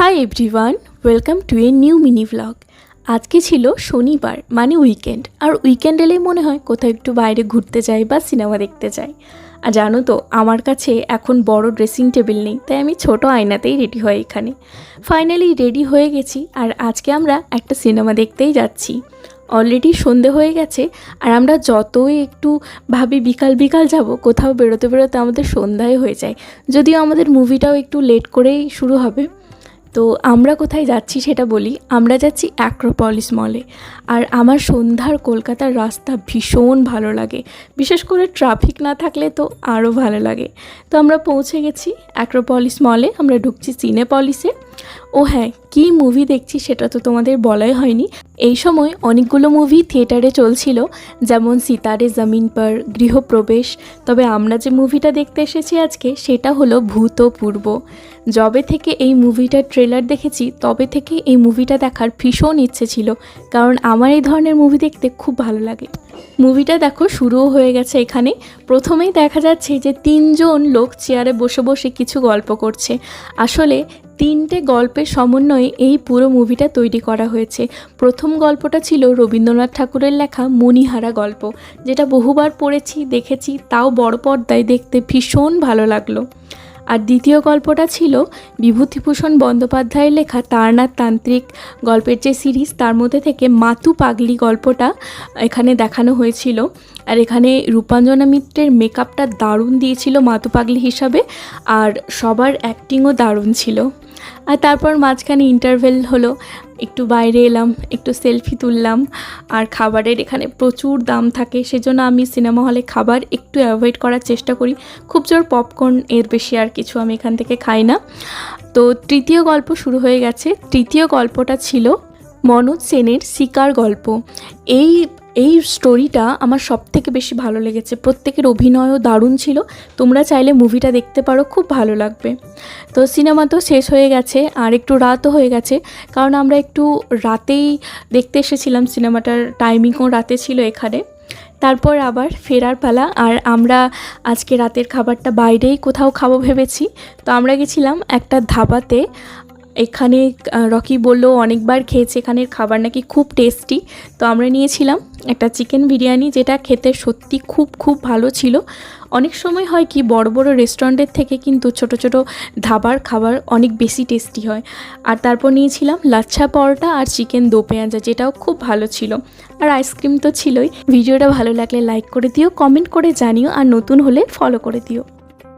Hi everyone welcome to a new mini vlog আজকে ছিল শনিবার মানে উইকেন্ড আর উইকেন্ড এলে মনে হয় কোথাও একটু বাইরে ঘুরতে যাই বা সিনেমা দেখতে যাই। আর জানো তো, আমার কাছে এখন বড় ড্রেসিং টেবিল নেই, তাই আমি ছোট আয়নাতেই রেডি হই এখানে। ফাইনালি রেডি হয়ে গেছি, আর আজকে আমরা একটা সিনেমা দেখতেই যাচ্ছি। অলরেডি সন্ধে হয়ে গেছে, আর আমরা যতই একটু ভাবি বিকাল বিকাল যাব, কোথাও বেরোতে বেরোতে আমাদের সন্ধ্যায় হয়ে যায়। যদিও আমাদের মুভিটাও একটু লেট করেই শুরু হবে তো আমরা কোথায় যাচ্ছি সেটা বলি, আমরা যাচ্ছি অ্যাক্রোপলিস মলে আর আমার সন্ধ্যার কলকাতার রাস্তা ভীষণ ভালো লাগে। বিশেষ করে ট্রাফিক না থাকলে তো আরও ভালো লাগে। তো আমরা পৌঁছে গেছি অ্যাক্রোপলিস মলে আমরা ঢুকছি সিনেপলিসে ও হ্যাঁ কী মুভি দেখছি সেটা তো তোমাদের বলাই হয়নি। এই সময় অনেকগুলো মুভি থিয়েটারে চলছিল, যেমন সিতারে জমিন পর, গৃহপ্রবেশ। তবে আমরা যে মুভিটা দেখতে এসেছি আজকে, সেটা হলো ভূতপূর্ব যবে থেকে এই মুভিটার ট্রেলার দেখেছি, তবে থেকে এই মুভিটা দেখার ভীষণ ইচ্ছে ছিল, কারণ আমার এই ধরনের মুভি দেখতে খুব ভালো লাগে। মুভিটা দেখো, শুরুও হয়ে গেছে এখানে। প্রথমেই দেখা যাচ্ছে যে তিনজন লোক চেয়ারে বসে বসে কিছু গল্প করছে। আসলে তিনটে গল্পের সমন্বয়ে এই পুরো মুভিটা তৈরি করা হয়েছে। প্রথম গল্পটা ছিল রবীন্দ্রনাথ ঠাকুরের লেখা মণিহারা গল্প। যেটা বহুবার পড়েছি, দেখেছি, তাও বড় পর্দায় দেখতে ভীষণ ভালো লাগল। আর দ্বিতীয় গল্পটা ছিল বিভূতিভূষণ বন্দ্যোপাধ্যায়ের লেখা তারনাথ তান্ত্রিক গল্পের যে সিরিজ তার মধ্যে থেকে মাতু পাগলি গল্পটা এখানে দেখানো হয়েছিল। আর এখানে রূপাঞ্জনা মিত্রের মেকআপটা দারুণ দিয়েছিল মাতু পাগলি হিসাবে, আর সবার অ্যাক্টিংও দারুণ ছিল। আর তারপর মাঝখানে ইন্টারভেল হলো, একটু বাইরে এলাম, একটু সেলফি তুললাম, আর খাবারের এখানে প্রচুর দাম থাকে, সেজন্য আমি সিনেমা হলে খাবার একটু অ্যাভয়েড করার চেষ্টা করি। খুব জোর পপকর্ন এর বেশি আর কিছু আমি এখান থেকে খাই না। তো তৃতীয় গল্প শুরু হয়ে গেছে। তৃতীয় গল্পটা ছিল মনোজ সেনের শিকার গল্প। এই এই স্টোরিটা আমার সব থেকে বেশি ভালো লেগেছে। প্রত্যেকের অভিনয়ও দারুণ ছিল। তোমরা চাইলে মুভিটা দেখতে পারো, খুব ভালো লাগবে। তো সিনেমা তো শেষ হয়ে গেছে, আর একটু রাতও হয়ে গেছে। কারণ আমরা একটু রাতেই দেখতে এসেছিলাম সিনেমাটার টাইমিংও রাতে ছিল এখানে। তারপর আবার ফেরার পালা, আর আমরা আজকে রাতের খাবারটা বাইরেই কোথাও খাব ভেবেছি। তো আমরা গেছিলাম একটা ধাবাতে। এখানে রকি বলল অনেকবার খেয়েছে, এখানের খাবার নাকি খুব টেস্টি তো আমরা নিয়েছিলাম। একটা চিকেন বিরিয়ানি যেটা খেতে সত্যি খুব খুব ভালো ছিল। অনেক সময় হয় কি, বড় বড় রেস্টুরেন্টের থেকে কিন্তু ছোট ছোট ধাবার খাবার অনেক বেশি টেস্টি হয়। আর তারপর নিয়েছিলাম লাচ্ছা পরোটা আর চিকেন দো পেঁয়াজা, যেটাও খুব ভালো ছিল। আর আইসক্রিম তো ছিলই। ভিডিওটা ভালো লাগলে লাইক করে দিও, কমেন্ট করে জানিও, আর নতুন হলে ফলো করে দিও।